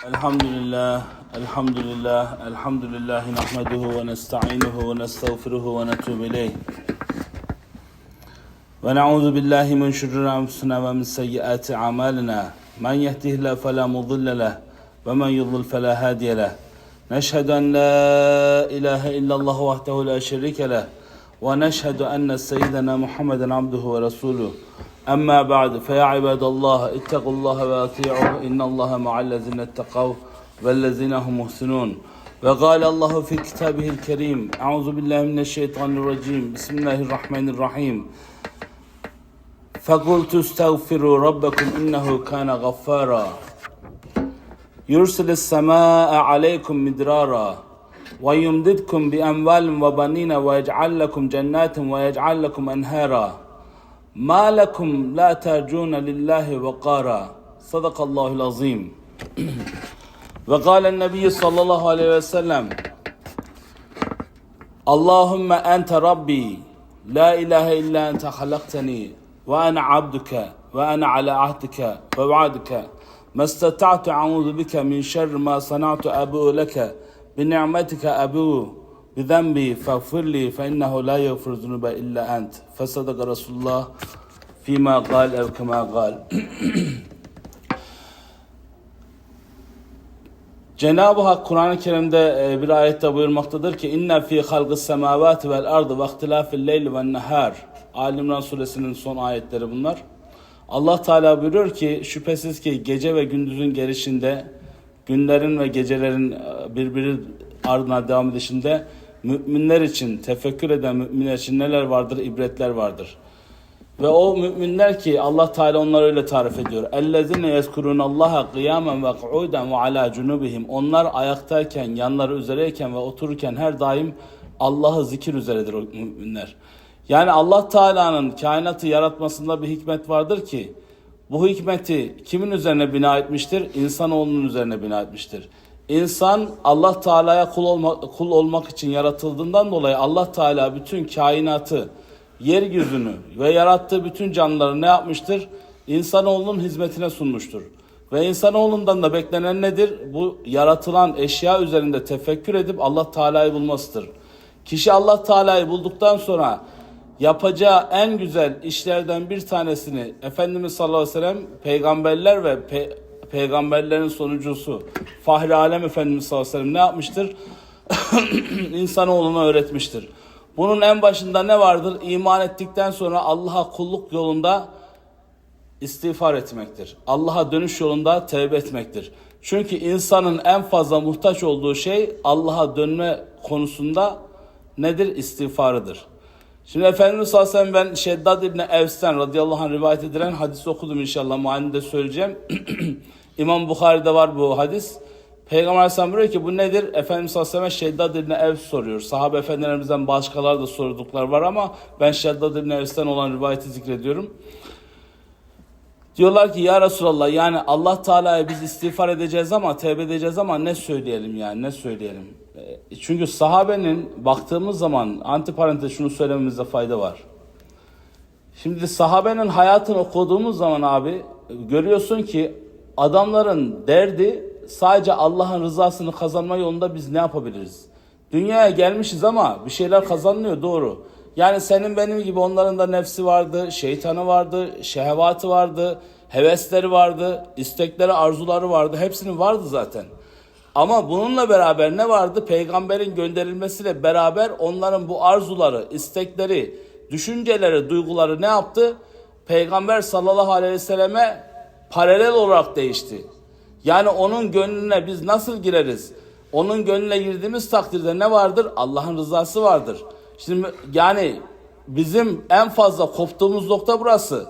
الحمد لله الحمد لله الحمد لله نحمده ونستعينه ونستغفره ونتوب إليه. ونعوذ بالله من شرور أنفسنا ومن سيئات أعمالنا. من يهده الله فلا مضل له ومن يضلل فلا هادي له. نشهد أن لا إله إلا الله وحده لا شريك له ونشهد أن سيدنا محمدا عبده ورسوله. أما بعد فيا عباد الله اتقوا الله وأطيعوه إن الله مع الذين اتقوا والذين هم محسنون. وقال الله في كتابه الكريم أعوذ بالله من الشيطان الرجيم بسم الله الرحمن الرحيم. فقلت استغفروا ربكم إنه كان غفارا. يرسل السماء عليكم مدرارا ويمددكم بأموال وبنين ويجعل لكم جنات ويجعل لكم أنهارا. ما لكم لا ترجون لله وقارا. صدق الله العظيم. وقال النبي صلى الله عليه وسلم اللهم أنت ربي لا إله إلا أنت خلقتني وأنا عبدك وأنا على عهدك ووعدك. ما استطعت أعوذ بك من شر ما صنعت أبوء لك بنعمتك أبوء بذنبي فاغفر لي فإنه لا يغفر الذنوب إلا أنت فصدق رسول الله فيما قال أو كما قال Cenab-ı Hak Kur'an-ı Kerim'de e, bir ayette buyurmaktadır ki inne fi halqis semavati vel ardı ve ihtilafil leyli ven nehar. Ali İmran suresinin son ayetleri bunlar. Allah Teala buyuruyor ki şüphesiz ki gece ve gündüzün gelişinde günlerin ve gecelerin e, birbiri ardına devam edişinde müminler için, tefekkür eden müminler için neler vardır? ibretler vardır. Ve o müminler ki Allah Teala onları öyle tarif ediyor. Ellezine yezkurunallaha kıyamen ve qu'uden ve ala cunubihim. Onlar ayaktayken, yanları üzereyken ve otururken her daim Allah'ı zikir üzeredir o müminler. Yani Allah Teala'nın kainatı yaratmasında bir hikmet vardır ki bu hikmeti kimin üzerine bina etmiştir? İnsanoğlunun üzerine bina etmiştir. İnsan Allah Teala'ya kul, olma, kul olmak için yaratıldığından dolayı Allah Teala bütün kainatı, yeryüzünü ve yarattığı bütün canlıları ne yapmıştır? İnsanoğlunun hizmetine sunmuştur. Ve insanoğlundan da beklenen nedir? Bu yaratılan eşya üzerinde tefekkür edip Allah Teala'yı bulmasıdır. Kişi Allah Teala'yı bulduktan sonra yapacağı en güzel işlerden bir tanesini Efendimiz sallallahu aleyhi ve sellem peygamberler ve pe- peygamberlerin sonucusu Fahri Alem Efendimiz sallallahu aleyhi ve sellem ne yapmıştır? İnsanoğluna öğretmiştir. Bunun en başında ne vardır? İman ettikten sonra Allah'a kulluk yolunda istiğfar etmektir. Allah'a dönüş yolunda tevbe etmektir. Çünkü insanın en fazla muhtaç olduğu şey Allah'a dönme konusunda nedir? İstiğfarıdır. Şimdi Efendimiz sallallahu aleyhi ve sellem ben Şeddad İbni Evs'ten radıyallahu anh rivayet edilen hadisi okudum inşallah. Muayene de söyleyeceğim. İmam Bukhari'de var bu hadis. Peygamber Aleyhisselam diyor ki bu nedir? Efendimiz sallallahu aleyhi ve sellem Şeddad İbni Evs soruyor. Sahabe efendilerimizden başkaları da sorduklar var ama ben Şeddad İbni Evs'ten olan rivayeti zikrediyorum. Diyorlar ki ya Resulallah yani Allah Teala'ya biz istiğfar edeceğiz ama tevbe edeceğiz ama ne söyleyelim yani ne söyleyelim? E, Çünkü sahabenin baktığımız zaman antiparantez şunu söylememizde fayda var. Şimdi sahabenin hayatını okuduğumuz zaman abi görüyorsun ki adamların derdi sadece Allah'ın rızasını kazanma yolunda biz ne yapabiliriz? Dünyaya gelmişiz ama bir şeyler kazanılıyor doğru. Yani senin benim gibi onların da nefsi vardı, şeytanı vardı, şehvatı vardı, hevesleri vardı, istekleri, arzuları vardı. Hepsinin vardı zaten. Ama bununla beraber ne vardı? Peygamberin gönderilmesiyle beraber onların bu arzuları, istekleri, düşünceleri, duyguları ne yaptı? Peygamber sallallahu aleyhi ve selleme paralel olarak değişti. Yani onun gönlüne biz nasıl gireriz? Onun gönlüne girdiğimiz takdirde ne vardır? Allah'ın rızası vardır. Şimdi yani bizim en fazla koptuğumuz nokta burası.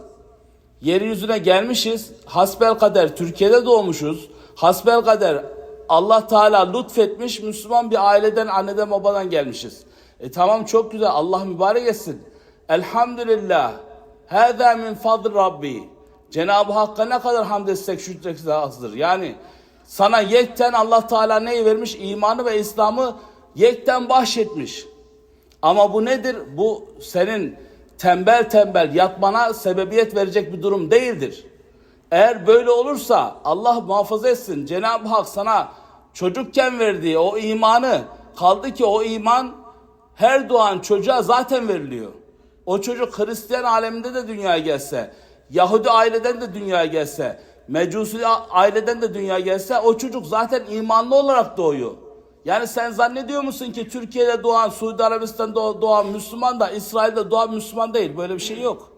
Yeryüzüne gelmişiz. Hasbel kader Türkiye'de doğmuşuz. Hasbel kader Allah Teala lütfetmiş Müslüman bir aileden, anneden, babadan gelmişiz. E tamam çok güzel. Allah mübarek etsin. Elhamdülillah. Hâzâ min fadl Rabbi. Cenab-ı Hakk'a ne kadar hamd etsek şükretsek azdır. Yani sana yekten Allah Teala neyi vermiş? İmanı ve İslam'ı yekten bahşetmiş. Ama bu nedir? Bu senin tembel tembel yatmana sebebiyet verecek bir durum değildir. Eğer böyle olursa Allah muhafaza etsin. Cenab-ı Hak sana çocukken verdiği o imanı kaldı ki o iman her doğan çocuğa zaten veriliyor. O çocuk Hristiyan aleminde de dünyaya gelse, Yahudi aileden de dünyaya gelse, Mecusi aileden de dünyaya gelse o çocuk zaten imanlı olarak doğuyor. Yani sen zannediyor musun ki Türkiye'de doğan, Suudi Arabistan'da doğan Müslüman da İsrail'de doğan Müslüman değil. Böyle bir şey yok.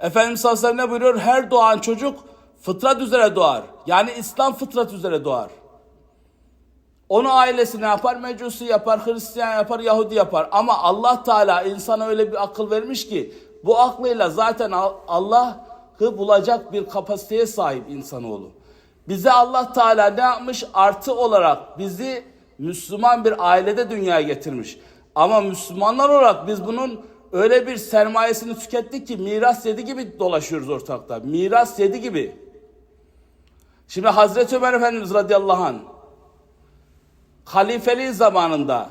Efendimiz sallallahu aleyhi ve sellem ne buyuruyor? Her doğan çocuk fıtrat üzere doğar. Yani İslam fıtrat üzere doğar. Onu ailesi ne yapar? Mecusi yapar, Hristiyan yapar, Yahudi yapar. Ama Allah Teala insana öyle bir akıl vermiş ki bu aklıyla zaten Allah'ı bulacak bir kapasiteye sahip insanoğlu. Bize Allah Teala ne yapmış? Artı olarak bizi Müslüman bir ailede dünyaya getirmiş. Ama Müslümanlar olarak biz bunun öyle bir sermayesini tükettik ki miras yedi gibi dolaşıyoruz ortakta. Miras yedi gibi. Şimdi Hazreti Ömer Efendimiz radıyallahu anh halifeliği zamanında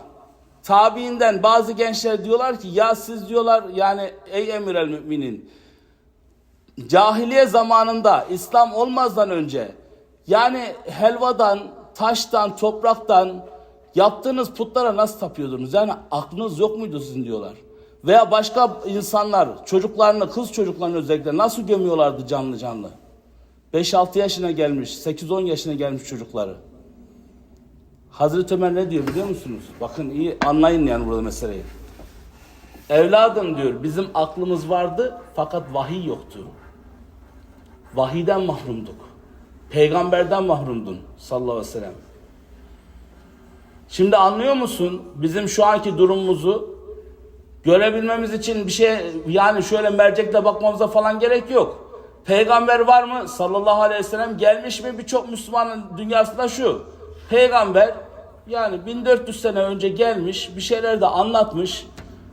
tabiinden bazı gençler diyorlar ki ya siz diyorlar yani ey emir el müminin cahiliye zamanında İslam olmazdan önce yani helvadan, taştan, topraktan yaptığınız putlara nasıl tapıyordunuz? Yani aklınız yok muydu sizin diyorlar. Veya başka insanlar çocuklarını, kız çocuklarını özellikle nasıl gömüyorlardı canlı canlı? 5-6 yaşına gelmiş, 8-10 yaşına gelmiş çocukları. Hazreti Ömer ne diyor biliyor musunuz? Bakın iyi anlayın yani burada meseleyi. Evladım diyor bizim aklımız vardı fakat vahiy yoktu. Vahiyden mahrumduk. Peygamberden mahrumdun sallallahu aleyhi ve sellem. Şimdi anlıyor musun bizim şu anki durumumuzu görebilmemiz için bir şey yani şöyle mercekle bakmamıza falan gerek yok. Peygamber var mı sallallahu aleyhi ve sellem gelmiş mi birçok Müslümanın dünyasında şu. Peygamber yani 1400 sene önce gelmiş bir şeyler de anlatmış.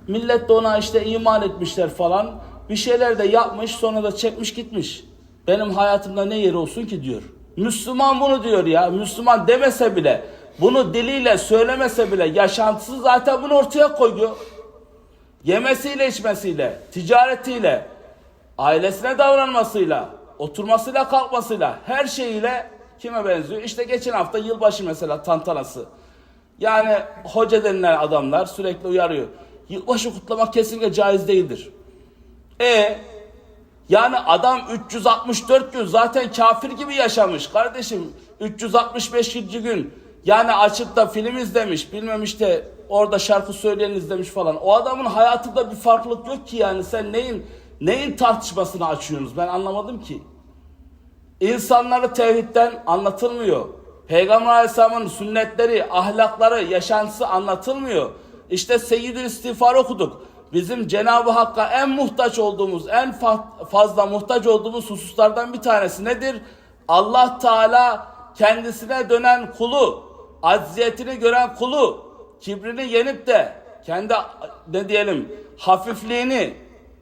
Millet de ona işte iman etmişler falan. Bir şeyler de yapmış sonra da çekmiş gitmiş. Benim hayatımda ne yeri olsun ki diyor. Müslüman bunu diyor ya. Müslüman demese bile bunu diliyle söylemese bile yaşantısı zaten bunu ortaya koyuyor. Yemesiyle içmesiyle, ticaretiyle, ailesine davranmasıyla, oturmasıyla kalkmasıyla her şeyiyle kime benziyor? İşte geçen hafta yılbaşı mesela tantanası. Yani hoca denilen adamlar sürekli uyarıyor. Yılbaşı kutlamak kesinlikle caiz değildir. E yani adam 364 gün zaten kafir gibi yaşamış kardeşim. 365. gün yani açıp da film izlemiş bilmem işte orada şarkı söyleyen izlemiş falan. O adamın hayatında bir farklılık yok ki yani sen neyin neyin tartışmasını açıyorsunuz ben anlamadım ki. İnsanları tevhidden anlatılmıyor. Peygamber Aleyhisselam'ın sünnetleri, ahlakları, yaşantısı anlatılmıyor. İşte Seyyidül İstiğfar okuduk. Bizim Cenab-ı Hakk'a en muhtaç olduğumuz, en fa- fazla muhtaç olduğumuz hususlardan bir tanesi nedir? Allah Teala kendisine dönen kulu, acziyetini gören kulu, kibrini yenip de kendi ne diyelim hafifliğini,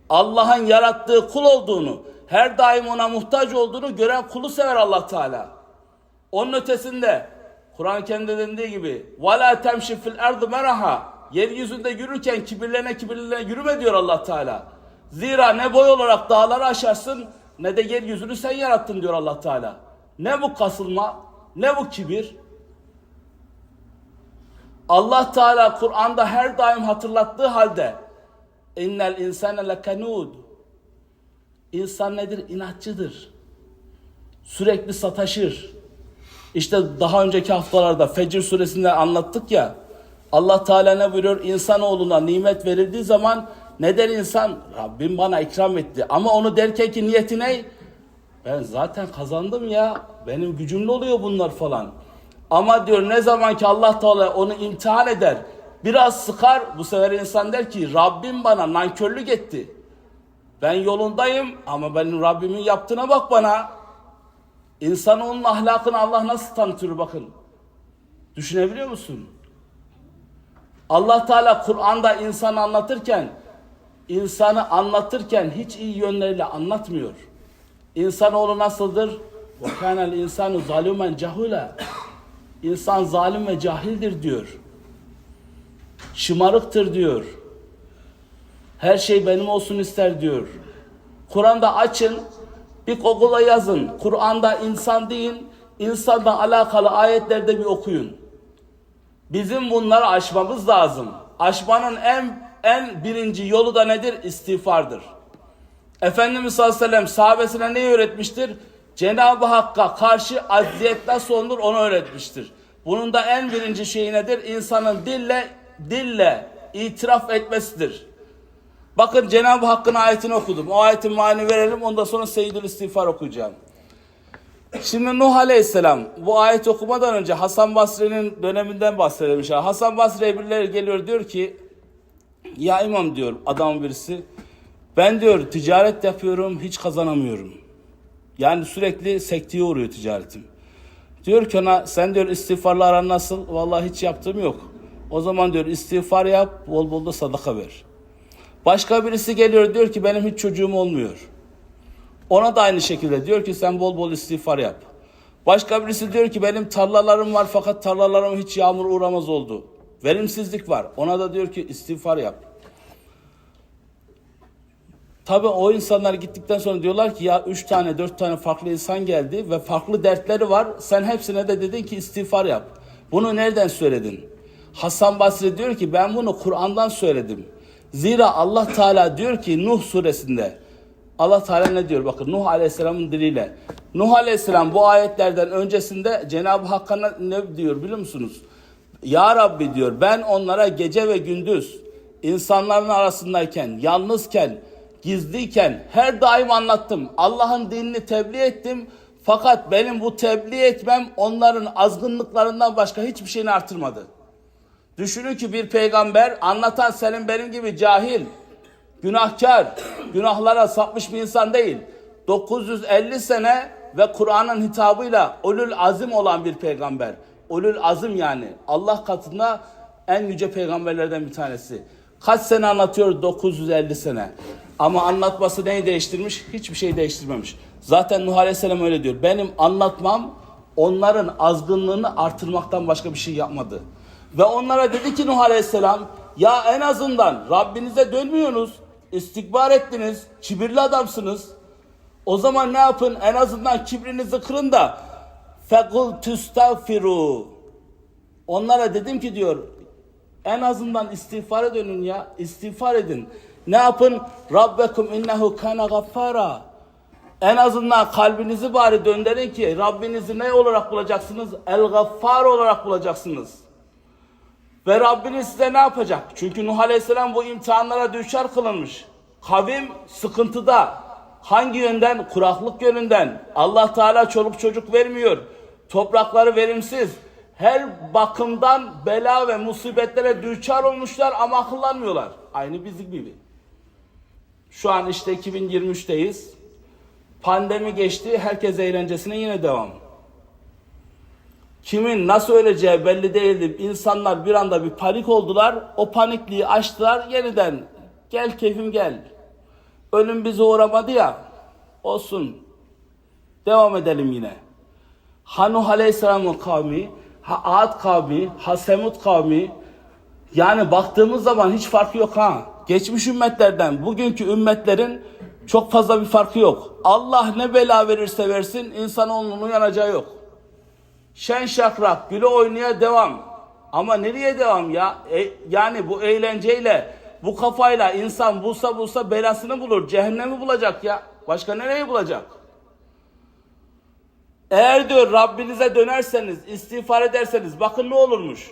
Allah'ın yarattığı kul olduğunu, her daim ona muhtaç olduğunu gören kulu sever Allah Teala. Onun ötesinde Kur'an kendi dendiği gibi وَلَا تَمْشِ فِي الْاَرْضِ مَرَحًا Yeryüzünde yürürken kibirlene kibirlene yürüme diyor Allah Teala. Zira ne boy olarak dağları aşarsın ne de yeryüzünü sen yarattın diyor Allah Teala. Ne bu kasılma ne bu kibir. Allah Teala Kur'an'da her daim hatırlattığı halde innel insane lekanud İnsan nedir? İnatçıdır. Sürekli sataşır. İşte daha önceki haftalarda Fecr suresinde anlattık ya. Allah Teala ne buyuruyor? İnsanoğluna nimet verildiği zaman ne der insan? Rabbim bana ikram etti. Ama onu derken ki niyeti ne? Ben zaten kazandım ya. Benim gücümle oluyor bunlar falan. Ama diyor ne zaman ki Allah Teala onu imtihan eder. Biraz sıkar. Bu sefer insan der ki Rabbim bana nankörlük etti. Ben yolundayım ama benim Rabbimin yaptığına bak bana. İnsanoğlunun ahlakını Allah nasıl tanıtıyor bakın. Düşünebiliyor musun? Allah Teala Kur'an'da insanı anlatırken insanı anlatırken hiç iyi yönleriyle anlatmıyor. İnsanoğlu nasıldır? وَكَانَ الْاِنْسَانُ ظَالُمًا جَهُولًا İnsan zalim ve cahildir diyor. Şımarıktır diyor. Her şey benim olsun ister diyor. Kur'an'da açın Bir Google'a yazın. Kur'an'da insan değil, insanla alakalı ayetlerde bir okuyun. Bizim bunları aşmamız lazım. Aşmanın en en birinci yolu da nedir? İstiğfardır. Efendimiz sallallahu aleyhi ve sellem sahabesine neyi öğretmiştir? Cenab-ı Hakk'a karşı aziyet nasıl olunur onu öğretmiştir. Bunun da en birinci şeyi nedir? İnsanın dille dille itiraf etmesidir. Bakın Cenab-ı Hakk'ın ayetini okudum. O ayetin mani verelim ondan sonra Seyyidül İstiğfar okuyacağım. Şimdi Nuh Aleyhisselam bu ayet okumadan önce Hasan Basri'nin döneminden bahsedelim inşallah. Hasan Basri'ye birileri geliyor diyor ki ya imam diyor adam birisi ben diyor ticaret yapıyorum hiç kazanamıyorum. Yani sürekli sekteye uğruyor ticaretim. Diyor ki ona sen diyor istiğfarla aran nasıl? Vallahi hiç yaptığım yok. O zaman diyor istiğfar yap bol bol da sadaka ver. Başka birisi geliyor diyor ki benim hiç çocuğum olmuyor. Ona da aynı şekilde diyor ki sen bol bol istiğfar yap. Başka birisi diyor ki benim tarlalarım var fakat tarlalarıma hiç yağmur uğramaz oldu. Verimsizlik var. Ona da diyor ki istiğfar yap. Tabi o insanlar gittikten sonra diyorlar ki ya üç tane dört tane farklı insan geldi ve farklı dertleri var. Sen hepsine de dedin ki istiğfar yap. Bunu nereden söyledin? Hasan Basri diyor ki ben bunu Kur'an'dan söyledim. Zira Allah Teala diyor ki Nuh suresinde Allah Teala ne diyor? Bakın Nuh Aleyhisselam'ın diliyle. Nuh Aleyhisselam bu ayetlerden öncesinde Cenab-ı Hakk'a ne diyor biliyor musunuz? Ya Rabbi diyor ben onlara gece ve gündüz insanların arasındayken, yalnızken, gizliyken her daim anlattım. Allah'ın dinini tebliğ ettim. Fakat benim bu tebliğ etmem onların azgınlıklarından başka hiçbir şeyini artırmadı. Düşünün ki bir peygamber anlatan senin benim gibi cahil, günahkar, günahlara sapmış bir insan değil. 950 sene ve Kur'an'ın hitabıyla ulul azim olan bir peygamber. Ulul azim yani Allah katında en yüce peygamberlerden bir tanesi. Kaç sene anlatıyor? 950 sene. Ama anlatması neyi değiştirmiş? Hiçbir şey değiştirmemiş. Zaten Nuh Aleyhisselam öyle diyor. Benim anlatmam onların azgınlığını artırmaktan başka bir şey yapmadı. Ve onlara dedi ki Nuh Aleyhisselam ya en azından Rabbinize dönmüyorsunuz. istikbar ettiniz. Kibirli adamsınız. O zaman ne yapın? En azından kibrinizi kırın da fekul tustagfiru. Onlara dedim ki diyor en azından istiğfara dönün ya. istiğfar edin. Ne yapın? Rabbekum innehu kana gaffara. En azından kalbinizi bari döndürün ki Rabbinizi ne olarak bulacaksınız? El gaffar olarak bulacaksınız. Ve Rabbiniz size ne yapacak? Çünkü Nuh Aleyhisselam bu imtihanlara düşer kılınmış. Kavim sıkıntıda. Hangi yönden? Kuraklık yönünden. Allah Teala çoluk çocuk vermiyor. Toprakları verimsiz. Her bakımdan bela ve musibetlere düçar olmuşlar ama akıllanmıyorlar. Aynı bizim gibi. Şu an işte 2023'teyiz. Pandemi geçti. Herkes eğlencesine yine devam. Kimin nasıl öleceği belli değildi. İnsanlar bir anda bir panik oldular. O panikliği açtılar. Yeniden gel keyfim gel. Ölüm bizi uğramadı ya. Olsun. Devam edelim yine. Ha Nuh Aleyhisselam'ın kavmi, Ad kavmi, ha Semud kavmi. Yani baktığımız zaman hiç farkı yok ha. Geçmiş ümmetlerden bugünkü ümmetlerin çok fazla bir farkı yok. Allah ne bela verirse versin insanoğlunun uyanacağı yok. Şen şakrak, güle oynaya devam. Ama nereye devam ya? E, yani bu eğlenceyle, bu kafayla insan bulsa bulsa belasını bulur. Cehennemi bulacak ya. Başka nereyi bulacak? Eğer diyor Rabbinize dönerseniz, istiğfar ederseniz bakın ne olurmuş.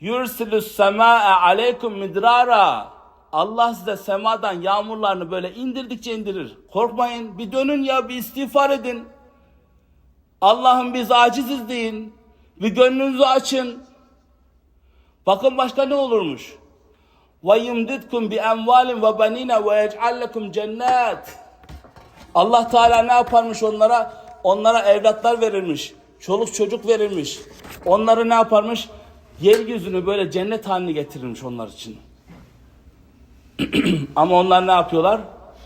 Yursilus sema'e aleykum midrara. Allah size semadan yağmurlarını böyle indirdikçe indirir. Korkmayın, bir dönün ya, bir istiğfar edin. Allah'ım biz aciziz deyin. Bir gönlünüzü açın. Bakın başka ne olurmuş? Ve ve banina ve yec'al lekum cennet. Allah Teala ne yaparmış onlara? Onlara evlatlar verilmiş. Çoluk çocuk verilmiş. Onları ne yaparmış? Yeryüzünü böyle cennet haline getirirmiş onlar için. Ama onlar ne yapıyorlar?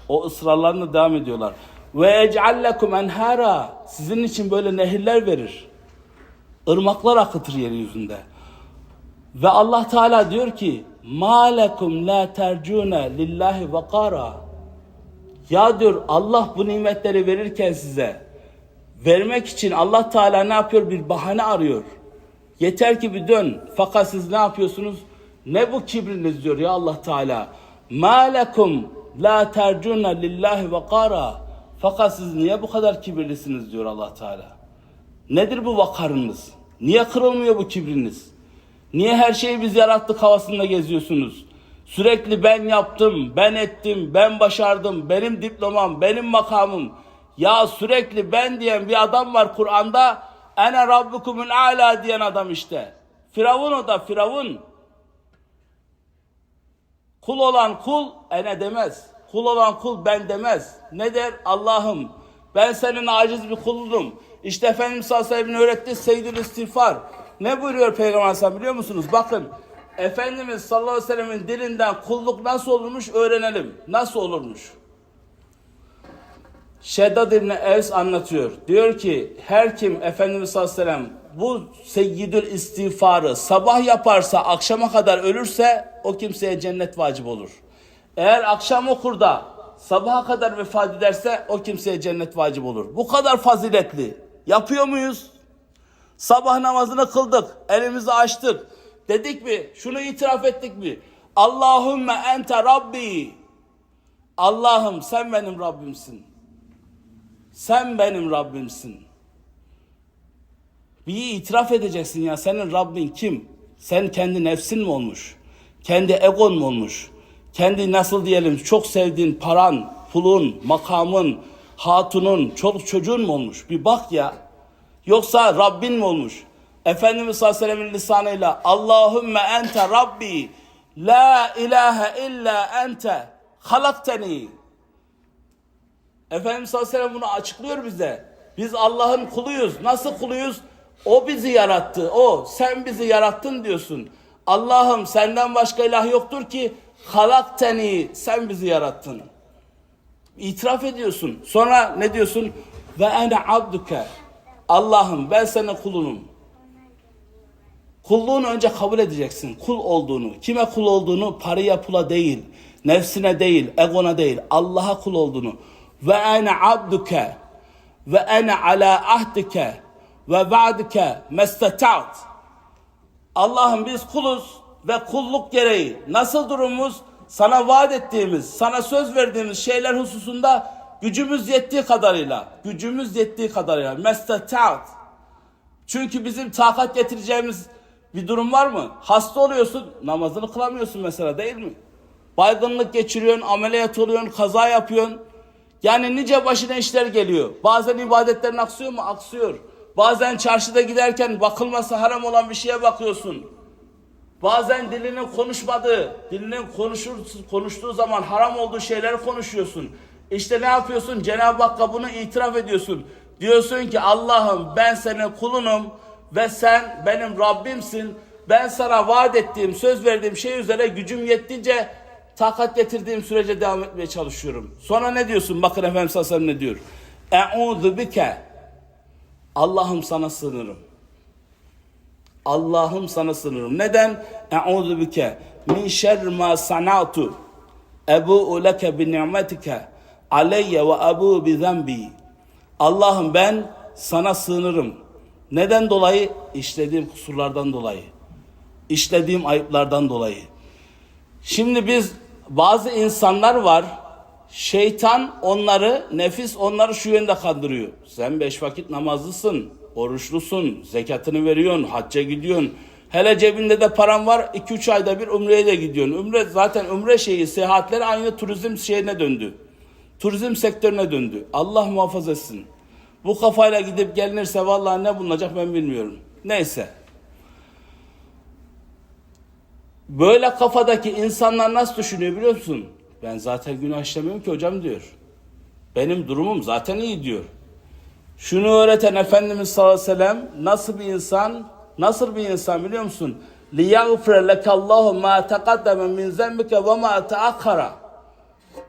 O ısrarlarına devam ediyorlar. Ve ec'allekum enhara. Sizin için böyle nehirler verir. Irmaklar akıtır yeryüzünde. Ve Allah Teala diyor ki: "Ma lekum la tercune lillahi vakara." Ya diyor Allah bu nimetleri verirken size vermek için Allah Teala ne yapıyor? Bir bahane arıyor. Yeter ki bir dön. Fakat siz ne yapıyorsunuz? Ne bu kibriniz diyor ya Allah Teala. Ma lekum la tercuna lillahi ve kara. Fakat siz niye bu kadar kibirlisiniz diyor Allah Teala. Nedir bu vakarınız? Niye kırılmıyor bu kibriniz? Niye her şeyi biz yarattık havasında geziyorsunuz? Sürekli ben yaptım, ben ettim, ben başardım, benim diplomam, benim makamım. Ya sürekli ben diyen bir adam var Kur'an'da. Ene rabbukumul ala diyen adam işte. Firavun o da Firavun. Kul olan kul ene demez. Kul olan kul ben demez. Ne der? Allah'ım ben senin aciz bir kulunum. İşte Efendimiz sallallahu aleyhi ve öğrettiği seyyidül istiğfar. Ne buyuruyor Peygamber Aleyhisselam biliyor musunuz? Bakın Efendimiz sallallahu aleyhi ve sellemin dilinden kulluk nasıl olurmuş öğrenelim. Nasıl olurmuş? Şeddad İbni Evs anlatıyor. Diyor ki her kim Efendimiz sallallahu aleyhi ve sellem bu seyyidül istiğfarı sabah yaparsa akşama kadar ölürse o kimseye cennet vacip olur. Eğer akşam okur da sabaha kadar vefat ederse o kimseye cennet vacip olur. Bu kadar faziletli. Yapıyor muyuz? Sabah namazını kıldık. Elimizi açtık. Dedik mi? Şunu itiraf ettik mi? Allahümme ente Rabbi. Allah'ım sen benim Rabbimsin. Sen benim Rabbimsin. Bir itiraf edeceksin ya senin Rabbin kim? Sen kendi nefsin mi olmuş? Kendi egon mu olmuş? Kendi nasıl diyelim çok sevdiğin paran, pulun, makamın, hatunun, çoluk çocuğun mu olmuş? Bir bak ya. Yoksa Rabbin mi olmuş? Efendimiz sallallahu aleyhi ve sellem'in lisanıyla Allahümme ente Rabbi la ilahe illa ente halakteni Efendimiz sallallahu aleyhi ve sellem bunu açıklıyor bize. Biz Allah'ın kuluyuz. Nasıl kuluyuz? O bizi yarattı. O sen bizi yarattın diyorsun. Allah'ım senden başka ilah yoktur ki halakteni sen bizi yarattın. İtiraf ediyorsun. Sonra ne diyorsun? Ve ene abduke. Allah'ım ben senin kulunum. Kulluğunu önce kabul edeceksin. Kul olduğunu. Kime kul olduğunu? Paraya pula değil. Nefsine değil. Egona değil. Allah'a kul olduğunu. Ve ene abduke. Ve ene ala ahdike. Ve ba'dike mesteta'at. Allah'ım biz kuluz ve kulluk gereği nasıl durumumuz? Sana vaat ettiğimiz, sana söz verdiğimiz şeyler hususunda gücümüz yettiği kadarıyla, gücümüz yettiği kadarıyla mesteta'at. Çünkü bizim takat getireceğimiz bir durum var mı? Hasta oluyorsun, namazını kılamıyorsun mesela değil mi? Baygınlık geçiriyorsun, ameliyat oluyorsun, kaza yapıyorsun. Yani nice başına işler geliyor. Bazen ibadetlerin aksıyor mu? Aksıyor. Bazen çarşıda giderken bakılması haram olan bir şeye bakıyorsun. Bazen dilinin konuşmadığı, dilinin konuşur, konuştuğu zaman haram olduğu şeyleri konuşuyorsun. İşte ne yapıyorsun? Cenab-ı Hakk'a bunu itiraf ediyorsun. Diyorsun ki Allah'ım ben senin kulunum ve sen benim Rabbimsin. Ben sana vaat ettiğim, söz verdiğim şey üzere gücüm yettince takat getirdiğim sürece devam etmeye çalışıyorum. Sonra ne diyorsun? Bakın Efendimiz sallallahu aleyhi ve sellem ne diyor? Eûzu bike. Allah'ım sana sığınırım. Allah'ım sana sığınırım. Neden? Eûzu bike min şerri ma sanatu. Ebu'u leke bi ni'metike aleyye ve ebu bi zembi. Allah'ım ben sana sığınırım. Neden dolayı? İşlediğim kusurlardan dolayı. İşlediğim ayıplardan dolayı. Şimdi biz bazı insanlar var. Şeytan onları, nefis onları şu yönde kandırıyor. Sen beş vakit namazlısın, oruçlusun, zekatını veriyorsun, hacca gidiyorsun. Hele cebinde de paran var, 2-3 ayda bir umreye de gidiyorsun. Umre zaten umre şeyi, seyahatleri aynı turizm şeyine döndü. Turizm sektörüne döndü. Allah muhafaza etsin. Bu kafayla gidip gelinirse vallahi ne bulunacak ben bilmiyorum. Neyse. Böyle kafadaki insanlar nasıl düşünüyor biliyor musun? Ben zaten günah işlemiyorum ki hocam diyor. Benim durumum zaten iyi diyor. Şunu öğreten Efendimiz sallallahu aleyhi ve sellem nasıl bir insan? Nasıl bir insan biliyor musun? لِيَغْفِرَ لَكَ اللّٰهُ مَا تَقَدَّمَ مِنْ زَنْبِكَ وَمَا تَأَخَّرَ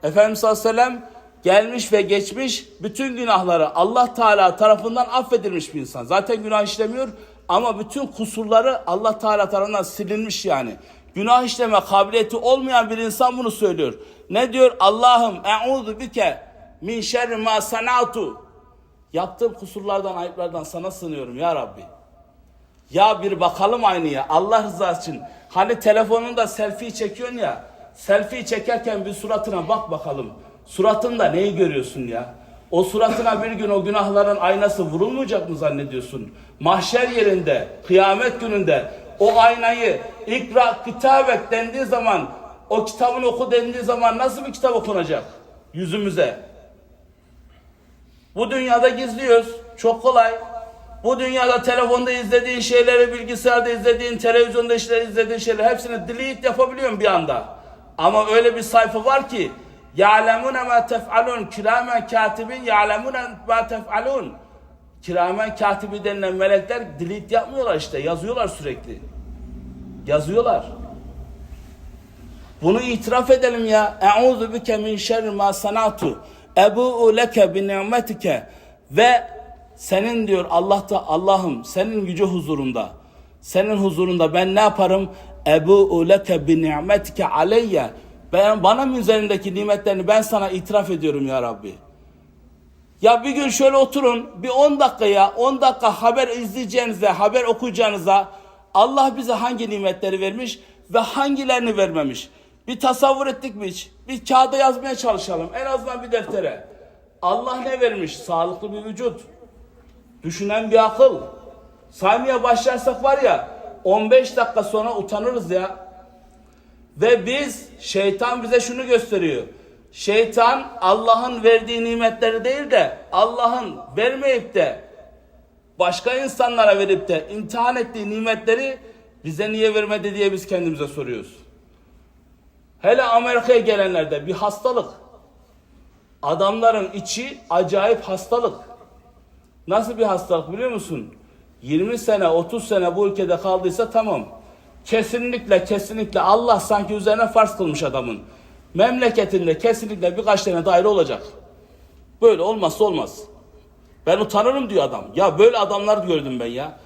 Efendimiz sallallahu aleyhi ve sellem gelmiş ve geçmiş bütün günahları Allah Teala tarafından affedilmiş bir insan. Zaten günah işlemiyor ama bütün kusurları Allah Teala tarafından silinmiş yani. Günah işleme kabiliyeti olmayan bir insan bunu söylüyor. Ne diyor? Allah'ım e'udhu bike min şerri ma sanatu. Yaptığım kusurlardan, ayıplardan sana sığınıyorum ya Rabbi. Ya bir bakalım aynaya Allah rızası için. Hani telefonunda selfie çekiyorsun ya. Selfie çekerken bir suratına bak bakalım. Suratında neyi görüyorsun ya? O suratına bir gün o günahların aynası vurulmayacak mı zannediyorsun? Mahşer yerinde, kıyamet gününde o aynayı ikra kitabet dendiği zaman, o kitabını oku dendiği zaman nasıl bir kitap okunacak? Yüzümüze. Bu dünyada gizliyoruz. Çok kolay. Bu dünyada telefonda izlediğin şeyleri, bilgisayarda izlediğin, televizyonda işler izlediğin şeyleri hepsini delete yapabiliyorum bir anda. Ama öyle bir sayfa var ki يَعْلَمُونَ مَا تَفْعَلُونَ kiramen katibin يَعْلَمُونَ مَا تَفْعَلُونَ Kiramen katibi denilen melekler delete yapmıyorlar işte. Yazıyorlar sürekli. Yazıyorlar. Bunu itiraf edelim ya. Eûzu bike min şerri ma sanatu. Ebu'u leke bi ni'metike. Ve senin diyor Allah da Allah'ım senin yüce huzurunda. Senin huzurunda ben ne yaparım? Ebu'u leke bi ni'metike aleyye. Ben bana üzerindeki nimetlerini ben sana itiraf ediyorum ya Rabbi. Ya bir gün şöyle oturun bir 10 dakikaya 10 dakika haber izleyeceğinize haber okuyacağınıza Allah bize hangi nimetleri vermiş ve hangilerini vermemiş. Bir tasavvur ettik mi hiç? Bir kağıda yazmaya çalışalım en azından bir deftere. Allah ne vermiş? Sağlıklı bir vücut. Düşünen bir akıl. Saymaya başlarsak var ya 15 dakika sonra utanırız ya. Ve biz şeytan bize şunu gösteriyor. Şeytan Allah'ın verdiği nimetleri değil de Allah'ın vermeyip de başka insanlara verip de imtihan ettiği nimetleri bize niye vermedi diye biz kendimize soruyoruz. Hele Amerika'ya gelenlerde bir hastalık. Adamların içi acayip hastalık. Nasıl bir hastalık biliyor musun? 20 sene 30 sene bu ülkede kaldıysa tamam. Kesinlikle kesinlikle Allah sanki üzerine farz kılmış adamın. Memleketinde kesinlikle birkaç tane daire olacak. Böyle olmazsa olmaz. Ben utanırım diyor adam. Ya böyle adamlar gördüm ben ya.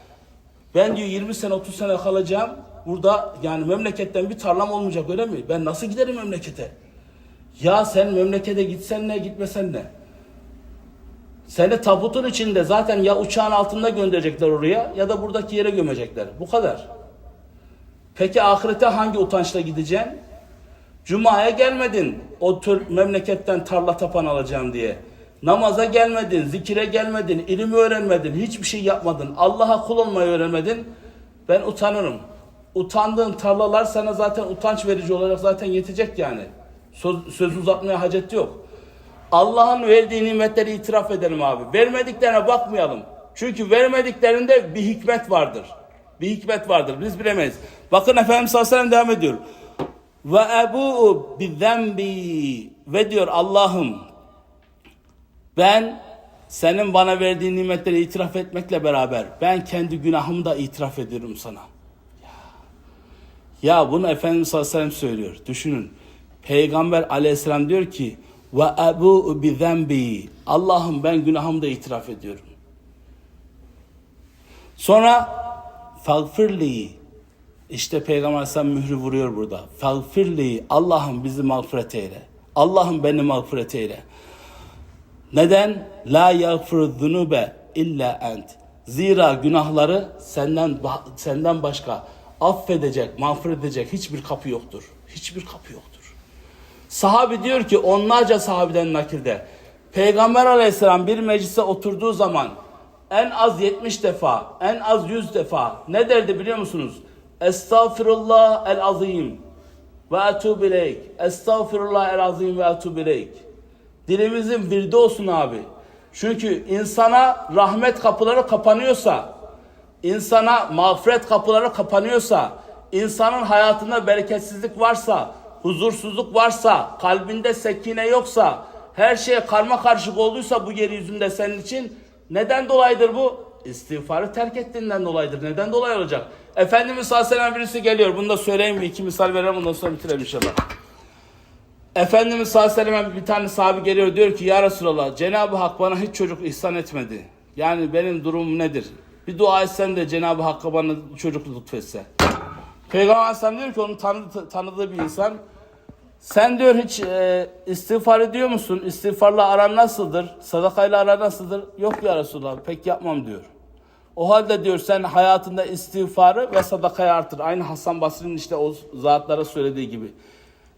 Ben diyor 20 sene 30 sene kalacağım. Burada yani memleketten bir tarlam olmayacak öyle mi? Ben nasıl giderim memlekete? Ya sen memlekete gitsen ne gitmesen ne? Seni tabutun içinde zaten ya uçağın altında gönderecekler oraya ya da buradaki yere gömecekler. Bu kadar. Peki ahirete hangi utançla gideceksin? Cuma'ya gelmedin o tür memleketten tarla tapan alacağım diye. Namaza gelmedin, zikire gelmedin, ilim öğrenmedin, hiçbir şey yapmadın. Allah'a kul olmayı öğrenmedin. Ben utanırım. Utandığın tarlalar sana zaten utanç verici olarak zaten yetecek yani. Söz, söz uzatmaya hacet yok. Allah'ın verdiği nimetleri itiraf edelim abi. Vermediklerine bakmayalım. Çünkü vermediklerinde bir hikmet vardır. Bir hikmet vardır. Biz bilemeyiz. Bakın Efendimiz sallallahu aleyhi ve sellem devam ediyor. Ve ebu bi zembi ve diyor Allah'ım ben senin bana verdiğin nimetleri itiraf etmekle beraber ben kendi günahımı da itiraf ediyorum sana. Ya, ya bunu Efendimiz sallallahu aleyhi ve sellem söylüyor. Düşünün. Peygamber aleyhisselam diyor ki ve ebu bi zembi Allah'ım ben günahımı da itiraf ediyorum. Sonra fagfirli işte Peygamber Aleyhisselam mührü vuruyor burada. Fagfirli Allah'ım bizi mağfiret eyle. Allah'ım beni mağfiret eyle. Neden? La yagfiru zunube illa ent. Zira günahları senden senden başka affedecek, mağfiret edecek hiçbir kapı yoktur. Hiçbir kapı yoktur. Sahabi diyor ki onlarca sahabeden nakilde Peygamber aleyhisselam bir meclise oturduğu zaman en az 70 defa, en az 100 defa ne derdi biliyor musunuz? Estağfirullah el azim ve etub ileyk. Estağfirullah el azim ve etub ileyk. Dilimizin birde olsun abi. Çünkü insana rahmet kapıları kapanıyorsa, insana mağfiret kapıları kapanıyorsa, insanın hayatında bereketsizlik varsa, huzursuzluk varsa, kalbinde sekine yoksa, her şey karma karışık olduysa bu yeryüzünde senin için neden dolayıdır bu? İstiğfarı terk ettiğinden dolayıdır. Neden dolayı olacak? Efendimiz sallallahu aleyhi ve sellem birisi geliyor. Bunu da söyleyeyim bir iki misal verelim ondan sonra bitirelim inşallah. Efendimiz sallallahu aleyhi ve sellem bir tane sahabe geliyor diyor ki ya Resulallah Cenab-ı Hak bana hiç çocuk ihsan etmedi. Yani benim durumum nedir? Bir dua etsen de Cenab-ı Hakk'a bana çocuk lütfetse. Peygamber aleyhisselam diyor ki onun tanıdığı, tanıdığı bir insan Sen diyor hiç e, istiğfar ediyor musun? İstiğfarla aran nasıldır? Sadakayla aran nasıldır? Yok ya Resulallah pek yapmam diyor. O halde diyor sen hayatında istiğfarı ve sadakayı artır. Aynı Hasan Basri'nin işte o zatlara söylediği gibi.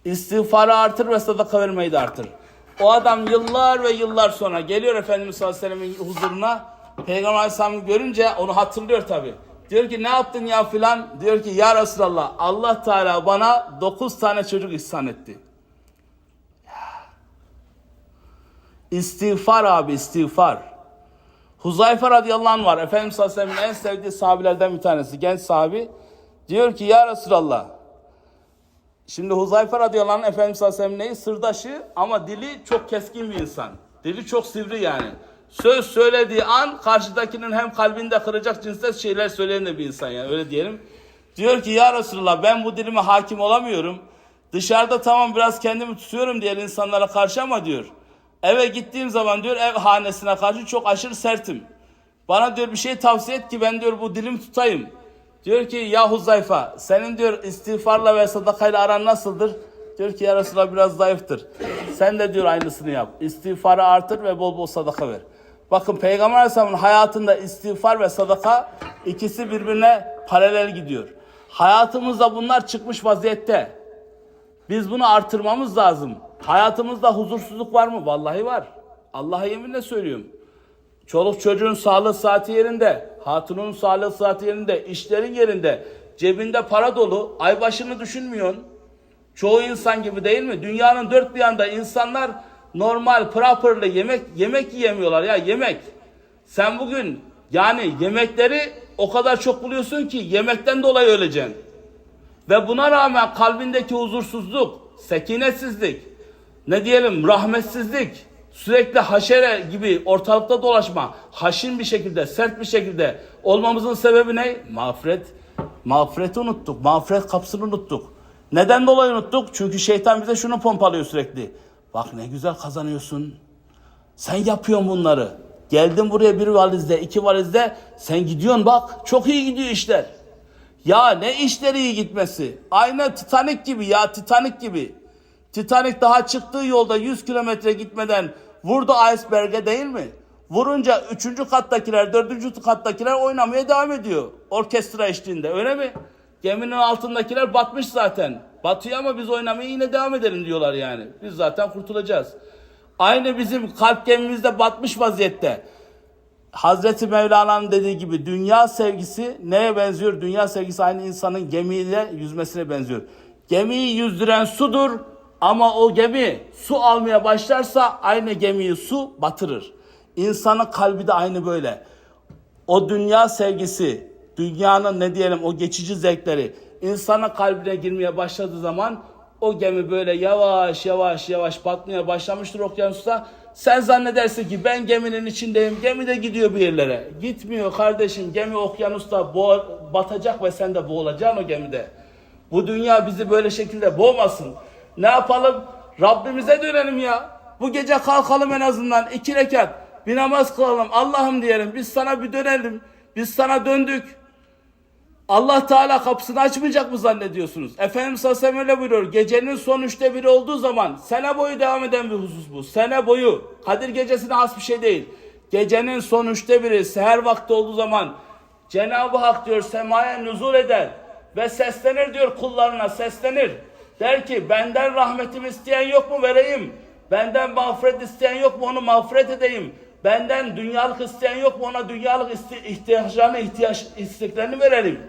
İstiğfarı artır ve sadaka vermeyi de artır. O adam yıllar ve yıllar sonra geliyor Efendimiz sallallahu aleyhi ve sellem'in huzuruna. Peygamber aleyhisselam'ı görünce onu hatırlıyor tabi. Diyor ki ne yaptın ya filan? Diyor ki ya Resulallah Allah Teala bana 9 tane çocuk ihsan etti. İstiğfar abi istiğfar. Huzayfe radıyallahu anh var. Efendimiz sallallahu en sevdiği sahabilerden bir tanesi. Genç sahabi. Diyor ki ya Resulallah. Şimdi Huzayfe radıyallahu anh Efendimiz sallallahu aleyhi neyi? Sırdaşı ama dili çok keskin bir insan. Dili çok sivri yani. Söz söylediği an karşıdakinin hem kalbinde kıracak cinste şeyler söyleyen de bir insan yani öyle diyelim. Diyor ki ya Resulallah ben bu dilime hakim olamıyorum. Dışarıda tamam biraz kendimi tutuyorum diğer insanlara karşı ama diyor. Eve gittiğim zaman diyor ev hanesine karşı çok aşırı sertim. Bana diyor bir şey tavsiye et ki ben diyor bu dilimi tutayım. Diyor ki ya Huzayfa senin diyor istiğfarla ve sadakayla aran nasıldır? Diyor ki ya Resulallah biraz zayıftır. Sen de diyor aynısını yap. İstiğfarı artır ve bol bol sadaka ver. Bakın Peygamber Aleyhisselam'ın hayatında istiğfar ve sadaka ikisi birbirine paralel gidiyor. Hayatımızda bunlar çıkmış vaziyette. Biz bunu artırmamız lazım. Hayatımızda huzursuzluk var mı? Vallahi var. Allah'a yeminle söylüyorum. Çoluk çocuğun sağlığı saati yerinde, hatunun sağlığı saati yerinde, işlerin yerinde, cebinde para dolu, ay başını düşünmüyorsun. Çoğu insan gibi değil mi? Dünyanın dört bir yanda insanlar normal, properly yemek yemek yiyemiyorlar ya yemek. Sen bugün yani yemekleri o kadar çok buluyorsun ki yemekten dolayı öleceksin. Ve buna rağmen kalbindeki huzursuzluk, sekinesizlik, ne diyelim rahmetsizlik, sürekli haşere gibi ortalıkta dolaşma, haşin bir şekilde, sert bir şekilde olmamızın sebebi ne? Mağfiret. Mağfireti unuttuk. Mağfiret kapısını unuttuk. Neden dolayı unuttuk? Çünkü şeytan bize şunu pompalıyor sürekli. Bak ne güzel kazanıyorsun. Sen yapıyorsun bunları. Geldin buraya bir valizde, iki valizde. Sen gidiyorsun bak. Çok iyi gidiyor işler. Ya ne işleri iyi gitmesi. Aynı Titanic gibi ya Titanic gibi. Titanic daha çıktığı yolda 100 kilometre gitmeden vurdu iceberg'e değil mi? Vurunca 3. kattakiler, 4. kattakiler oynamaya devam ediyor. Orkestra eşliğinde öyle mi? Geminin altındakiler batmış zaten. Batıyor ama biz oynamaya yine devam edelim diyorlar yani. Biz zaten kurtulacağız. Aynı bizim kalp gemimizde batmış vaziyette. Hazreti Mevlana'nın dediği gibi dünya sevgisi neye benziyor? Dünya sevgisi aynı insanın gemiyle yüzmesine benziyor. Gemiyi yüzdüren sudur ama o gemi su almaya başlarsa aynı gemiyi su batırır. İnsanın kalbi de aynı böyle. O dünya sevgisi, dünyanın ne diyelim o geçici zevkleri insanın kalbine girmeye başladığı zaman o gemi böyle yavaş yavaş yavaş batmaya başlamıştır okyanusta. Sen zannedersin ki ben geminin içindeyim. Gemi de gidiyor bir yerlere. Gitmiyor kardeşim. Gemi okyanusta boğa- batacak ve sen de boğulacaksın o gemide. Bu dünya bizi böyle şekilde boğmasın. Ne yapalım? Rabbimize dönelim ya. Bu gece kalkalım en azından iki rekat. Bir namaz kılalım. Allah'ım diyelim. Biz sana bir dönelim. Biz sana döndük. Allah Teala kapısını açmayacak mı zannediyorsunuz? Efendimiz sellem öyle buyuruyor. Gecenin son üçte biri olduğu zaman sene boyu devam eden bir husus bu. Sene boyu. Kadir gecesine has bir şey değil. Gecenin son üçte biri seher vakti olduğu zaman Cenab-ı Hak diyor semaya nüzul eder ve seslenir diyor kullarına seslenir. Der ki benden rahmetimi isteyen yok mu vereyim. Benden mağfiret isteyen yok mu onu mağfiret edeyim. Benden dünyalık isteyen yok mu ona dünyalık ihtiyaçlarını ihtiyaç isteklerini verelim.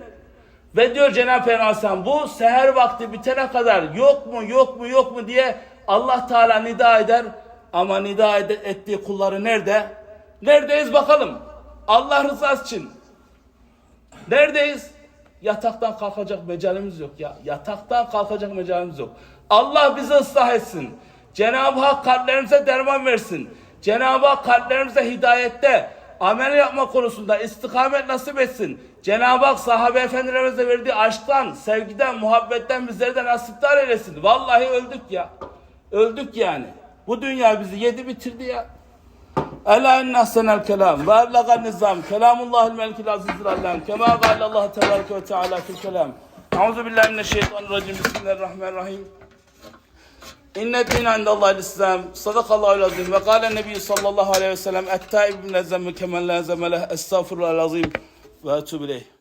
Ve diyor Cenab-ı Peygamber bu seher vakti bitene kadar yok mu yok mu yok mu diye Allah Teala nida eder. Ama nida ed- ettiği kulları nerede? Neredeyiz bakalım. Allah rızası için. Neredeyiz? Yataktan kalkacak mecalimiz yok ya. Yataktan kalkacak mecalimiz yok. Allah bizi ıslah etsin. Cenab-ı Hak kalplerimize derman versin. Cenab-ı Hak kalplerimize hidayette, amel yapma konusunda istikamet nasip etsin. Cenab-ı Hak sahabe efendilerimize verdiği aşktan, sevgiden, muhabbetten bizleri de nasiptar eylesin. Vallahi öldük ya. Öldük yani. Bu dünya bizi yedi bitirdi ya. Ela inne ahsenel kelam ve eblegan nizam kelamullahil melikil azizil allam kema gâle Allah ve teâlâ fil kelam. Euzu billahi mineşşeytanirracim. Bismillahirrahmanirrahim. İnne dîne indallâhil İslam. Sadakallâhul azim. Ve kâle nebiyyü sallallahu aleyhi ve sellem. Et-tâib min ezzemmi kemen lâ zemmeleh. Estağfurullah azim. Ve etûbü ileyh.